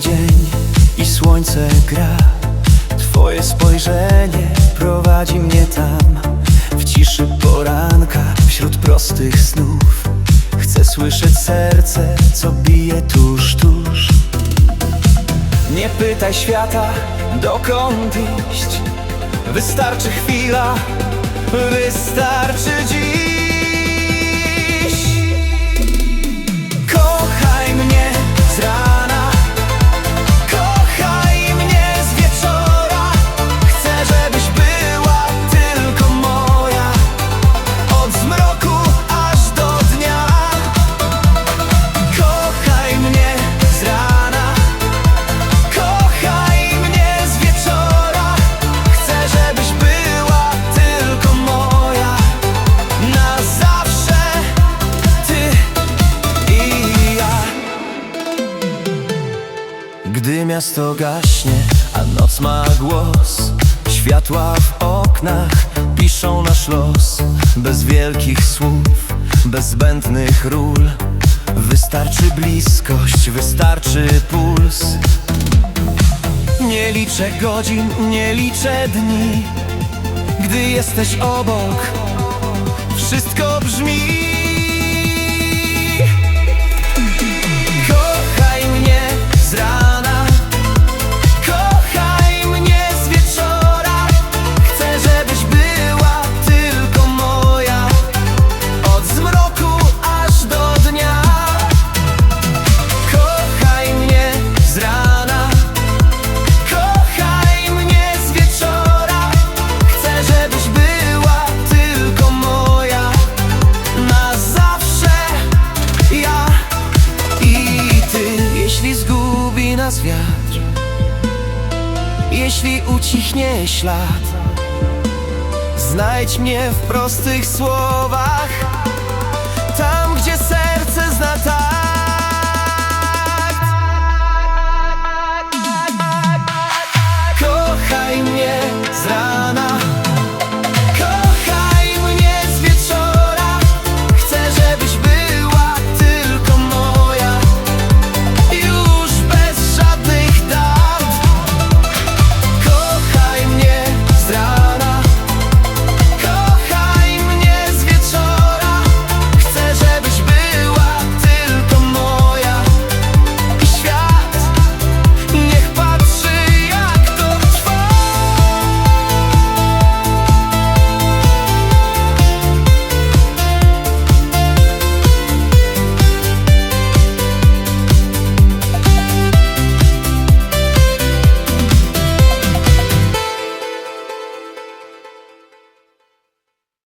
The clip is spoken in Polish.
Dzień i słońce gra. Twoje spojrzenie prowadzi mnie tam. W ciszy poranka, wśród prostych snów. Chcę słyszeć serce, co bije tuż, tuż. Nie pytaj świata, dokąd iść. Wystarczy chwila, wystarczy miasto gaśnie, a noc ma głos. Światła w oknach piszą nasz los. Bez wielkich słów, bez zbędnych ról. Wystarczy bliskość, wystarczy puls. Nie liczę godzin, nie liczę dni. Gdy jesteś obok, wszystko brzmi Jeśli zgubi nas wiatr. Jeśli ucichnie ślad Znajdź mnie w prostych słowach. Tam, gdzie serce zna tak